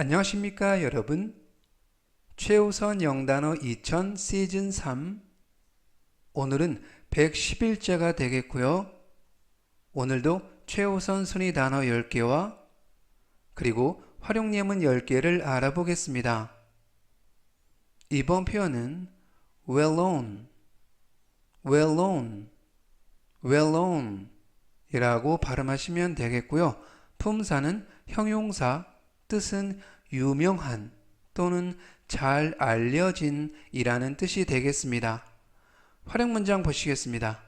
안녕하십니까 여러분. 최우선 영단어 2000 시즌 3 오늘은 111자가 되겠고요. 오늘도 최우선 순위 단어 10개와 그리고 활용 예문 10개를 알아보겠습니다. 이번 표현은 well on well on well on 이라고 발음하시면 되겠고요. 품사는 형용사 뜻은 유명한 또는 잘 알려진 이라는 뜻이 되겠습니다. 활용 문장 보시겠습니다.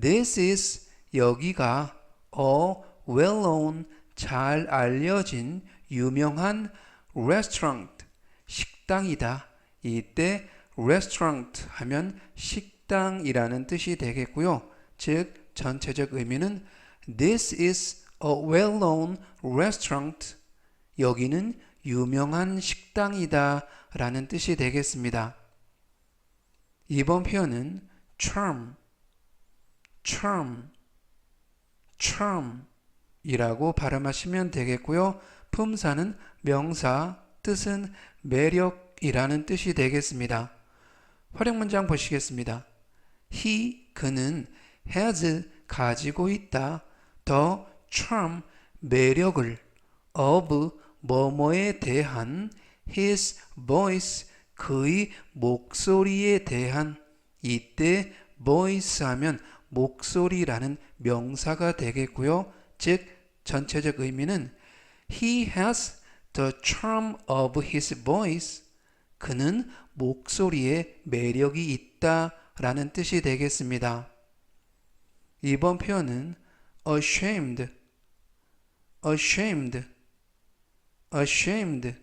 This is 여기가 a well-known 잘 알려진 유명한 restaurant 식당이다. 이때 restaurant 하면 식당이라는 뜻이 되겠고요. 즉 전체적 의미는 This is a well-known restaurant 여기는 유명한 식당이다 라는 뜻이 되겠습니다. 이번 표현은 charm, charm, charm 이라고 발음하시면 되겠고요. 품사는 명사, 뜻은 매력이라는 뜻이 되겠습니다. 활용 문장 보시겠습니다. he, 그는 has, 가지고 있다. 더 charm, 매력을 of, 뭐뭐에 대한 his voice 그의 목소리에 대한 이때 voice 하면 목소리라는 명사가 되겠고요. 즉 전체적 의미는 he has the charm of his voice 그는 목소리에 매력이 있다 라는 뜻이 되겠습니다. 이번 표현은 ashamed ashamed ashamed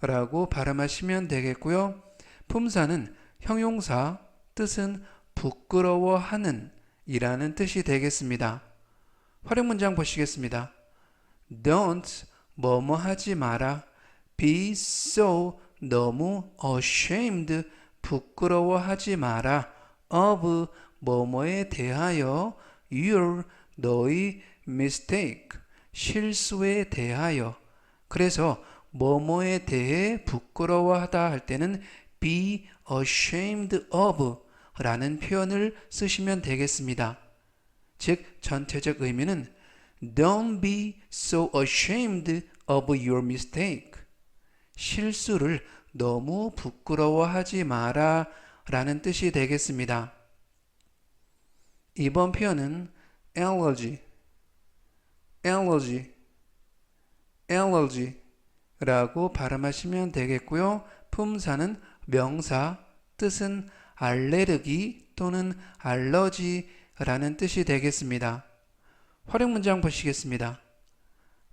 라고 발음하시면 되겠고요. 품사는 형용사, 뜻은 부끄러워하는 이라는 뜻이 되겠습니다. 활용 문장 보시겠습니다. Don't 뭐뭐 하지 마라. Be so 너무 ashamed 부끄러워하지 마라. of 뭐뭐에 대하여 your 너의 mistake 실수에 대하여 그래서 뭐뭐에 대해 부끄러워하다 할 때는 be ashamed of 라는 표현을 쓰시면 되겠습니다. 즉 전체적 의미는 don't be so ashamed of your mistake. 실수를 너무 부끄러워하지 마라 라는 뜻이 되겠습니다. 이번 표현은 allergy, allergy, allergy라고 발음하시면 되겠고요. 품사는 명사, 뜻은 알레르기 또는 알러지라는 뜻이 되겠습니다. 활용 문장 보시겠습니다.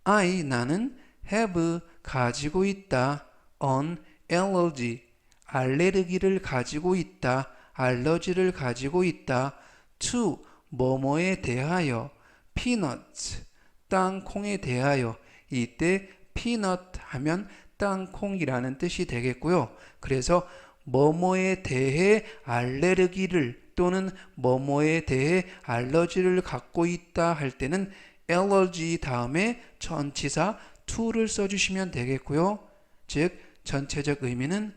I 나는 have 가지고 있다 on allergy 알레르기를 가지고 있다 알러지를 가지고 있다 to 뭐뭐에 대하여 peanuts 땅콩에 대하여 이때 peanut 하면 땅콩이라는 뜻이 되겠고요. 그래서 뭐뭐에 대해 알레르기를 또는 뭐뭐에 대해 알러지를 갖고 있다 할 때는 allergy 다음에 전치사 to를 써주시면 되겠고요. 즉 전체적 의미는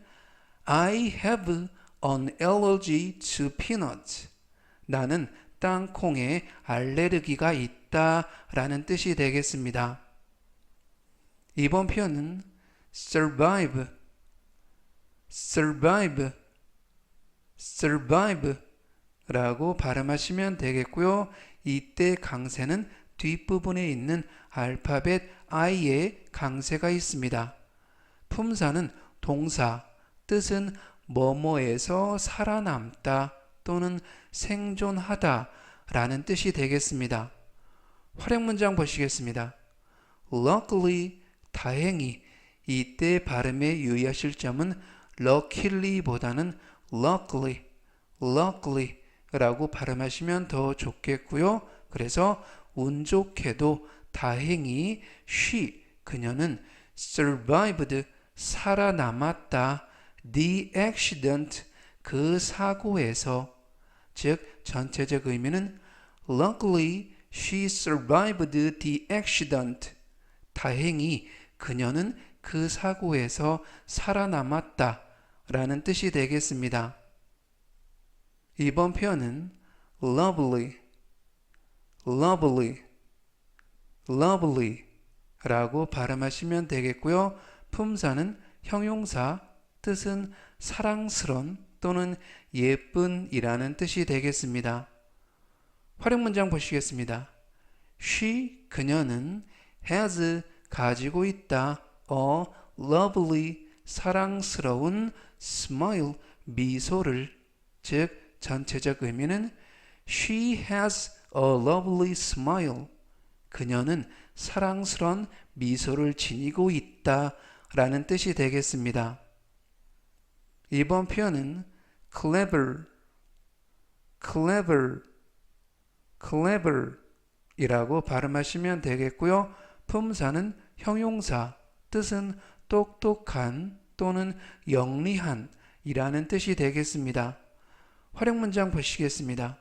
I have an allergy to peanuts. 나는 땅콩에 알레르기가 있다 라는 뜻이 되겠습니다. 이번 표현은 survive, survive, survive 라고 발음하시면 되겠고요. 이때 강세는 뒷부분에 있는 알파벳 I에 강세가 있습니다. 품사는 동사, 뜻은 뭐뭐에서 살아남다 또는 생존하다 라는 뜻이 되겠습니다. 활용 문장 보시겠습니다. Luckily, 다행히 이때 발음에 유의하실 점은 luckily보다는 luckily, luckily 라고 발음하시면 더 좋겠고요. 그래서 운 좋게도 다행히 she, 그녀는 survived, 살아남았다. the accident, 그 사고에서 즉 전체적 의미는 luckily she survived the accident. 다행히 그녀는 그 사고에서 살아남았다 라는 뜻이 되겠습니다. 이번 표현은 lovely, lovely, lovely 라고 발음하시면 되겠고요. 품사는 형용사, 뜻은 사랑스런 또는 예쁜이라는 뜻이 되겠습니다. 활용 문장 보시겠습니다. She, 그녀는 has, 가지고 있다. a lovely, 사랑스러운 smile, 미소를 즉 전체적 의미는 She has a lovely smile. 그녀는 사랑스런 미소를 지니고 있다 라는 뜻이 되겠습니다. 이번 표현은 clever, clever, clever 이라고 발음하시면 되겠고요. 품사는 형용사, 뜻은 똑똑한 또는 영리한 이라는 뜻이 되겠습니다. 활용 문장 보시겠습니다.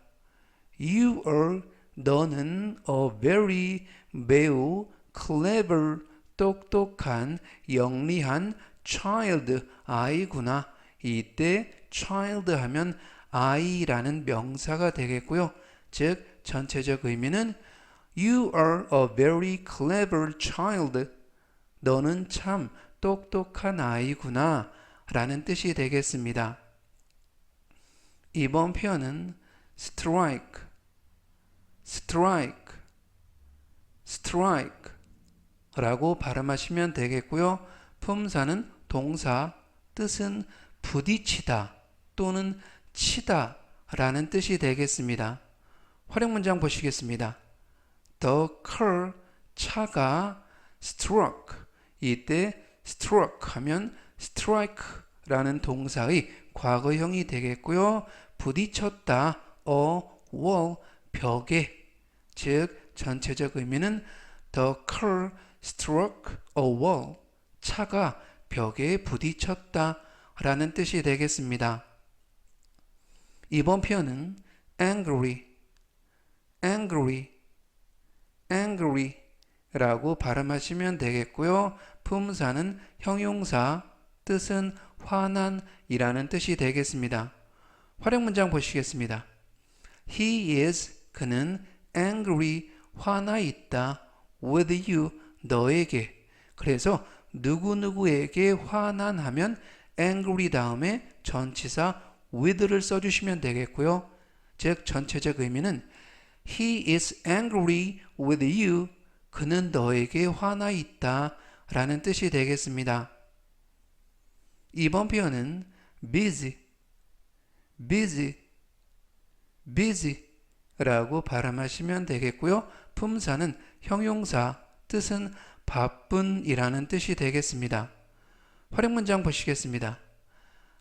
You are 너는 a very 매우 clever 똑똑한 영리한 child 아이구나. 이때 child 하면 아이라는 명사가 되겠고요. 즉 전체적 의미는 You are a very clever child. 너는 참 똑똑한 아이구나. 라는 뜻이 되겠습니다. 이번 표현은 strike, strike, strike 라고 발음하시면 되겠고요. 품사는 동사, 뜻은 부딪히다 또는 치다 라는 뜻이 되겠습니다. 활용 문장 보시겠습니다. The car, 차가 struck, 이때 struck 하면 strike 라는 동사의 과거형이 되겠고요. 부딪혔다, a wall, 벽에, 즉 전체적 의미는 the car struck a wall, 차가 벽에 부딪혔다 라는 뜻이 되겠습니다. 이번 표현은 angry, angry, angry 라고 발음하시면 되겠고요. 품사는 형용사, 뜻은 화난이라는 뜻이 되겠습니다. 활용 문장 보시겠습니다. He is, 그는 angry, 화나 있다. with you, 너에게. 그래서 누구누구에게 화난 하면 angry 다음에 전치사 with를 써주시면 되겠고요. 즉 전체적 의미는 He is angry with you. 그는 너에게 화나 있다. 라는 뜻이 되겠습니다. 이번 표현은 busy, busy, busy 라고 발음하시면 되겠고요. 품사는 형용사, 뜻은 바쁜 이라는 뜻이 되겠습니다. 활용 문장 보시겠습니다.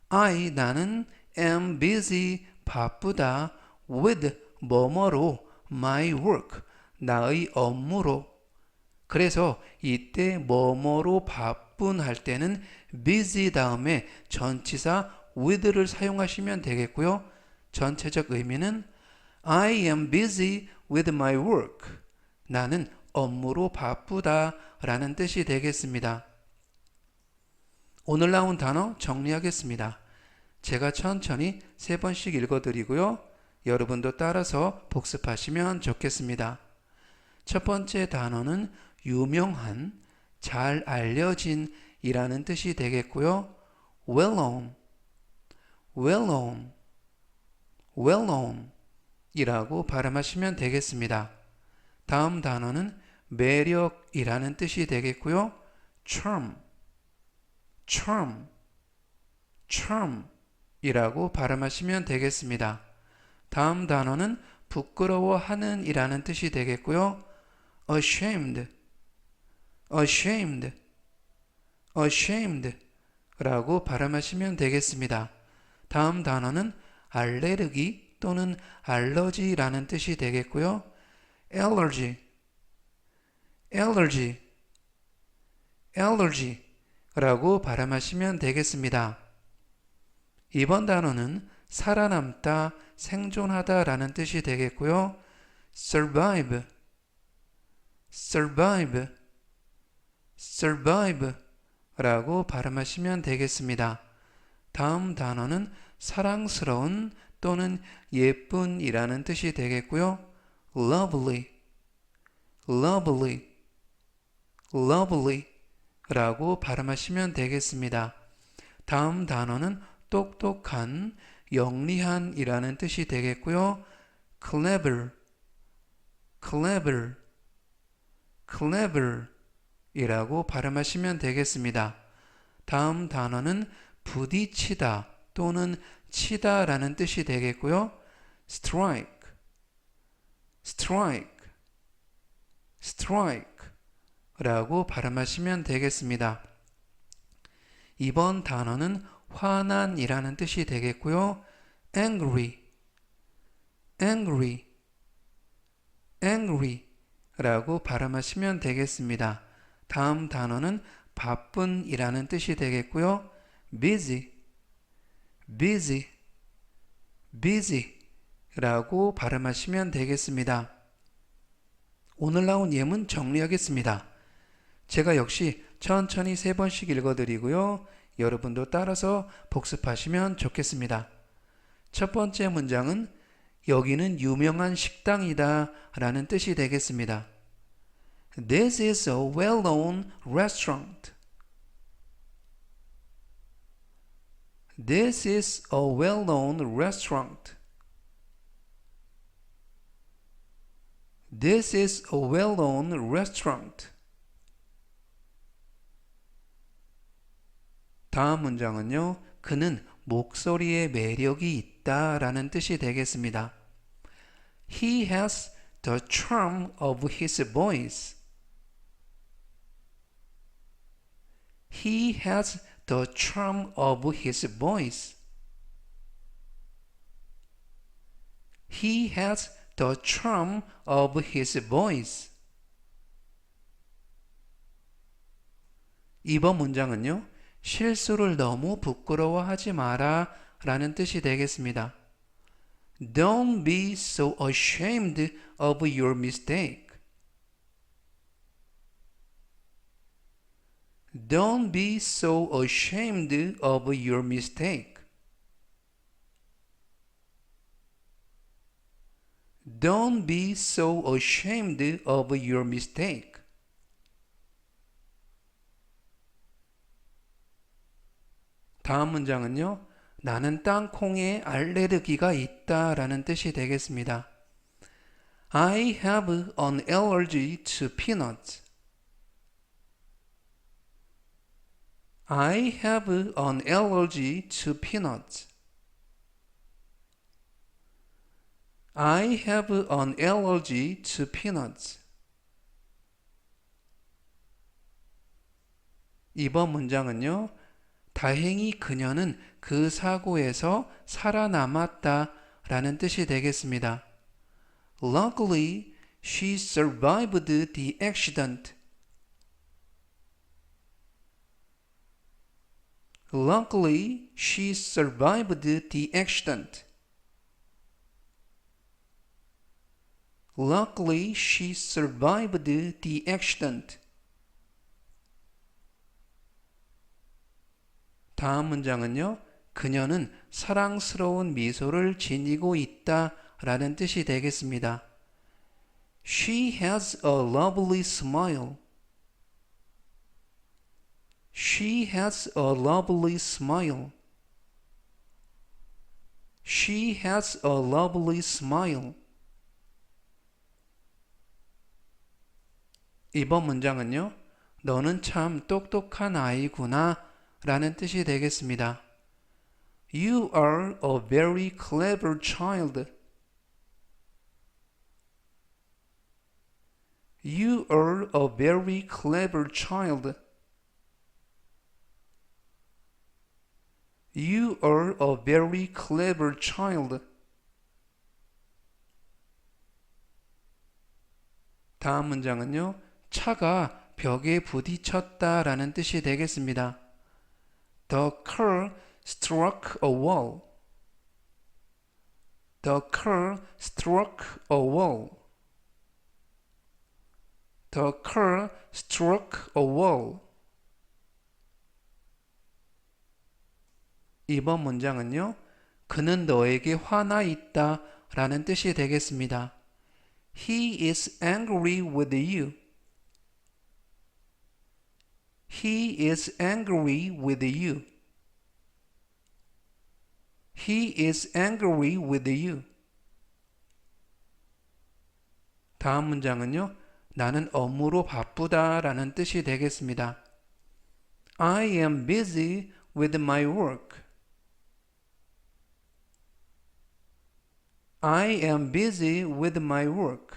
I, 나는 am busy, 바쁘다, with, 뭐뭐로, my work, 나의 업무로. 그래서 이때 뭐뭐로 바쁜 할 때는 busy 다음에 전치사 with를 사용하시면 되겠고요. 전체적 의미는 I am busy with my work. 나는 업무로 바쁘다 라는 뜻이 되겠습니다. 오늘 나온 단어 정리하겠습니다. 제가 천천히 세 번씩 읽어드리고요. 여러분도 따라서 복습하시면 좋겠습니다. 첫 번째 단어는 유명한, 잘 알려진 이라는 뜻이 되겠고요. well known, well known, well known 이라고 발음하시면 되겠습니다. 다음 단어는 매력이라는 뜻이 되겠고요. charm, charm, charm 이라고 발음하시면 되겠습니다. 다음 단어는 부끄러워하는 이라는 뜻이 되겠고요. ashamed, ashamed, ashamed 라고 발음하시면 되겠습니다. 다음 단어는 알레르기 또는 알러지라는 뜻이 되겠고요. allergy, allergy, allergy 라고 발음하시면 되겠습니다. 이번 단어는 살아남다, 생존하다 라는 뜻이 되겠고요. survive, survive, survive 라고 발음하시면 되겠습니다. 다음 단어는 사랑스러운 또는 예쁜이라는 뜻이 되겠고요. lovely, lovely, lovely 라고 발음하시면 되겠습니다. 다음 단어는 똑똑한, 영리한이라는 뜻이 되겠고요. clever, clever, clever 이라고 발음하시면 되겠습니다. 다음 단어는 부딪히다 또는 치다 라는 뜻이 되겠고요. strike, strike, strike 라고 발음하시면 되겠습니다. 이번 단어는 화난이라는 뜻이 되겠고요. angry, angry, angry 라고 발음하시면 되겠습니다. 다음 단어는 바쁜이라는 뜻이 되겠고요. busy, busy, busy 라고 발음하시면 되겠습니다. 오늘 나온 예문 정리하겠습니다. 제가 역시 천천히 세 번씩 읽어드리고요. 여러분도 따라서 복습하시면 좋겠습니다. 첫 번째 문장은 여기는 유명한 식당이다 라는 뜻이 되겠습니다. This is a well-known restaurant. This is a well-known restaurant. This is a well-known restaurant. 다음 문장은요. 그는 목소리에 매력이 있다라는 뜻이 되겠습니다. He has the charm of his voice. He has the charm of his voice. He has the charm of his voice. 이번 문장은요, 실수를 너무 부끄러워하지 마라 라는 뜻이 되겠습니다. Don't be so ashamed of your mistake. Don't be so ashamed of your mistake. Don't be so ashamed of your mistake. 다음 문장은요. 나는 땅콩에 알레르기가 있다라는 뜻이 되겠습니다. I have an allergy to peanuts. I have an allergy to peanuts. I have an allergy to peanuts. 이번 문장은요. 다행히 그녀는 그 사고에서 살아남았다 라는 뜻이 되겠습니다. Luckily, she survived the accident. Luckily, she survived the accident. Luckily, she survived the accident. 다음 문장은요. 그녀는 사랑스러운 미소를 지니고 있다 라는 뜻이 되겠습니다. She has a lovely smile. She has a lovely smile. She has a lovely smile. 이번 문장은요. 너는 참 똑똑한 아이구나 라는 뜻이 되겠습니다. You are a very clever child. You are a very clever child. You are a very clever child. 다음 문장은요. 차가 벽에 부딪혔다라는 뜻이 되겠습니다. The cur struck a wall. The cur struck a wall. The cur struck a wall. 이번 문장은요. 그는 너에게 화나 있다 라는 뜻이 되겠습니다. He is angry with you. He is angry with you. He is angry with you. 다음 문장은요. 나는 업무로 바쁘다 라는 뜻이 되겠습니다. I am busy with my work. I am busy with my work.